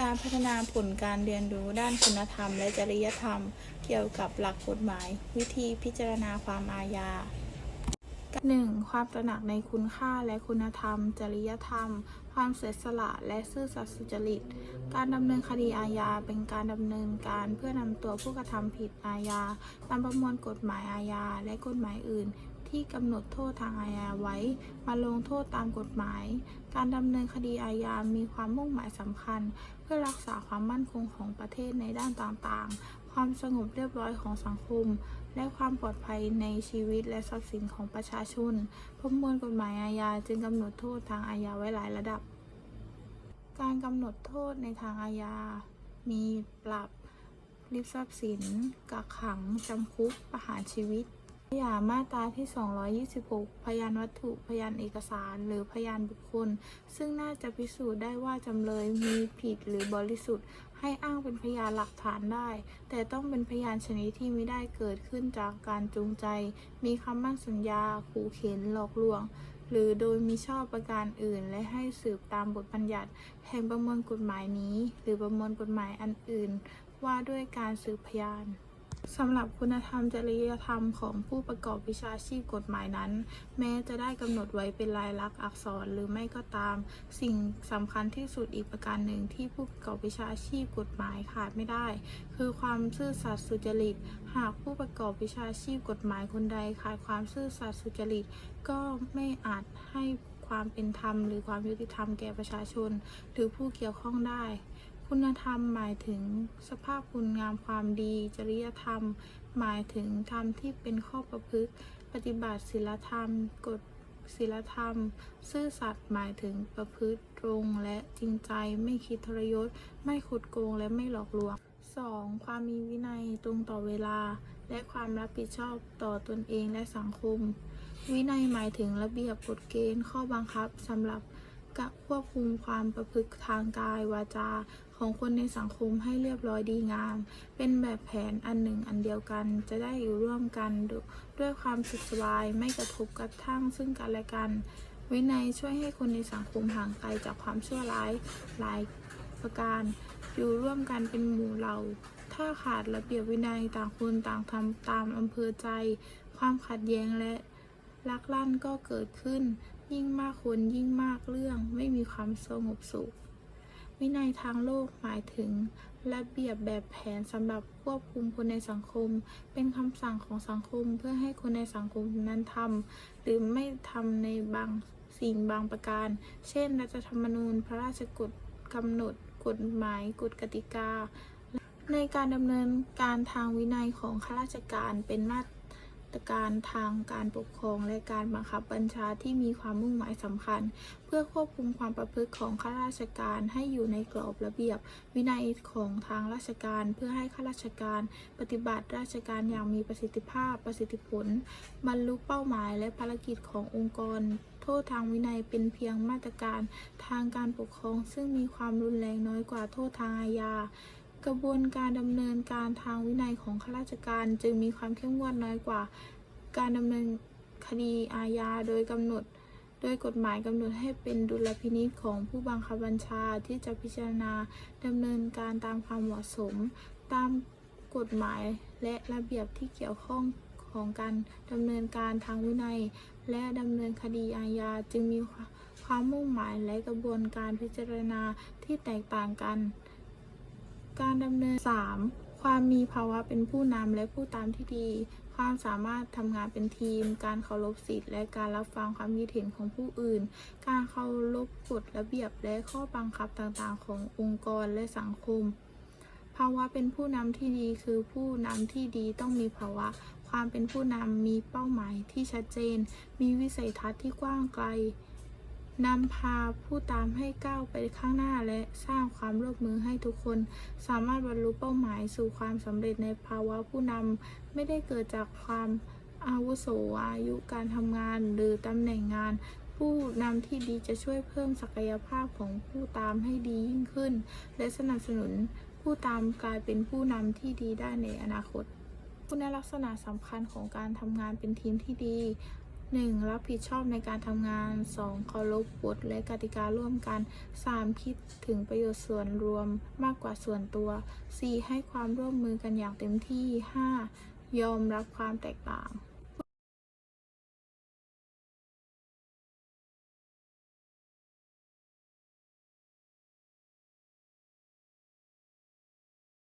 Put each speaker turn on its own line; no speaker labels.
การพัฒนาผลการเรียนรู้ด้านคุณธรรม และจริยธรรม เกี่ยวกับหลักกฎหมาย วิธีพิจารณาความอาญา 1. ความตระหนักในคุณค่าและคุณธรรม จริยธรรม ความเสียสละและซื่อสัตย์สุจริต การดำเนินคดีอาญาเป็นการดำเนินการเพื่อนำตัวผู้กระทำผิดอาญาตามประมวลกฎหมายอาญาและกฎหมายอื่น ที่กำหนดโทษทางอาญาไว้ มาลงโทษตามกฎหมาย การดำเนินคดีอาญามีความมุ่งหมายสำคัญ เพื่อรักษาความมั่นคงของประเทศในด้านต่างๆ ความสงบเรียบร้อยของสังคม และความปลอดภัยในชีวิตและทรัพย์สินของประชาชนประมวลกฎหมายอาญาจึงกำหนดโทษทางอาญาไว้หลายระดับ การกำหนดโทษในทางอาญา มีปรับริบทรัพย์สินกักขัง จำคุก ประหารชีวิต ตัวอย่างมาตราที่ 226 พยานวัตถุ พยานเอกสาร หรือพยานบุคคล ซึ่งน่าจะพิสูจน์ได้ว่าจำเลยมีผิดหรือบริสุทธิ์ ให้อ้างเป็นพยานหลักฐานได้ แต่ต้องเป็นพยานชนิดที่ไม่ได้เกิดขึ้นจากการจูงใจ มีคำมั่นสัญญา ขู่เข็น หลอกลวง หรือโดยมีชอบประการอื่น และให้สืบตามบทบัญญัติ แห่งประมวลกฎหมายนี้ หรือประมวลกฎหมายอันอื่น ว่าด้วยการสืบพยาน สำหรับคุณธรรมจริยธรรมของผู้ประกอบวิชาชีพกฎหมายนั้น แม้จะได้กำหนดไว้เป็นลายลักษณ์อักษรหรือไม่ก็ตาม สิ่งสำคัญที่สุดอีกประการหนึ่งที่ผู้ประกอบวิชาชีพกฎหมายขาดไม่ได้ คือความซื่อสัตย์สุจริต หากผู้ประกอบวิชาชีพกฎหมายคนใดขาดความซื่อสัตย์สุจริต ก็ไม่อาจให้ความเป็นธรรม หรือความยุติธรรมแก่ประชาชน หรือผู้เกี่ยวข้องได้ คุณธรรมหมายถึงสภาพคุณงามความดี จริยธรรม หมายถึงธรรมที่เป็นข้อประพฤติ ปฏิบัติศีลธรรม กฎศีลธรรม ซื่อสัตย์หมายถึงประพฤติตรงและจริงใจไม่คิดทรยศ ไม่ขุดโกงและไม่หลอกลวง 2. ความมีวินัยตรงต่อเวลา และความรับผิดชอบต่อตนเองและสังคม วินัยหมายถึงระเบียบกฎเกณฑ์ข้อบังคับสำหรับ การควบคุมความประพฤติทางกายวาจาของคนในสังคมให้เรียบร้อยดีงาม เป็นแบบแผนอันหนึ่งอันเดียวกัน จะได้อยู่ร่วมกันดด้วยความสุขสบายไม่กระทบกระทั่งซึ่งกันและกัน วินัยช่วยให้คนในสังคมห่างไกลจากความชั่วร้ายหลายประการ อยู่ร่วมกันเป็นหมู่เหล่า ถ้าขาดระเบียบวินัยต่างคนต่างทำตามอำเภอใจ ความขัดแย้งและ ลักลั่นก็เกิดขึ้น ยิ่งมากคนยิ่งมากเรื่องไม่มีความสงบสุข วินัยทางโลกหมายถึง ระเบียบแบบแผนสำหรับควบคุมคนในสังคม เป็นคำสั่งของสังคมเพื่อให้คนในสังคมนั้นทำหรือไม่ทำในบางสิ่งบางประการ เช่น รัฐธรรมนูญ พระราชกฎกำหนด กฎหมาย กฎกติกา ในการดำเนินการทางวินัยของข้าราชการเป็นมาตร การทางการปกครองและการบังคับบัญชาที่มีความมุ่งหมายสำคัญ เพื่อควบคุมความประพฤติของข้าราชการให้อยู่ในกรอบระเบียบ วินัยของทางราชการ เพื่อให้ข้าราชการ ปฏิบัติราชการอย่างมีประสิทธิภาพ ประสิทธิผล บรรลุเป้าหมายและภารกิจขององค์กร โทษทางวินัยเป็นเพียงมาตรการทางการปกครอง ซึ่งมีความรุนแรงน้อยกว่าโทษทางอาญา ระบวนการดำเนินการทางวินัยของข้าราชการจึงมีความเข้มงวดน้อยกว่า การดำเนินคดีอาญาโดยกำหนด โดยกฎหมายกำหนดให้เป็นดุลพินิจของผู้บังคับบัญชาที่จะพิจารณาดำเนินการตามความเหมาะสม ตามกฎหมายและระเบียบที่เกี่ยวข้องของการดำเนินการทางวินัย และดำเนินคดีอาญาจึงมีความมุ่งหมายและกระบวนการพิจารณาที่แตกต่างกัน การดำเนิน 3. ความมีภาวะเป็นผู้นำและผู้ตามที่ดี ความสามารถทำงานเป็นทีม การเคารพสิทธิและการรับฟังความคิดเห็นของผู้อื่น การเคารพกฎระเบียบและข้อบังคับต่างๆ ขององค์กรและสังคม ภาวะเป็นผู้นำที่ดีคือผู้นำที่ดีต้องมีภาวะ ความเป็นผู้นำมีเป้าหมายที่ชัดเจน มีวิสัยทัศน์ที่กว้างไกล นำพาผู้ตามให้ก้าวไปข้างหน้าและสร้างความร่วมมือให้ทุกคน สามารถบรรลุเป้าหมายสู่ความสำเร็จในภาวะผู้นำไม่ได้เกิดจากความอาวุโสอายุการทำงานหรือตำแหน่งงาน ผู้นำที่ดีจะช่วยเพิ่มศักยภาพของผู้ตามให้ดียิ่งขึ้น และสนับสนุนผู้ตามกลายเป็นผู้นำที่ดีได้ในอนาคตคุณลักษณะสำคัญของการทำงานเป็นทีมที่ดี 1. รับผิดชอบในการทำงาน 2. เคารพกฎและกติการ่วมกัน 3. คิดถึงประโยชน์ส่วนรวมมากกว่าส่วนตัว 4. ให้ความร่วมมือกันอย่างเต็มที่ 5. ยอมรับความแตกต่าง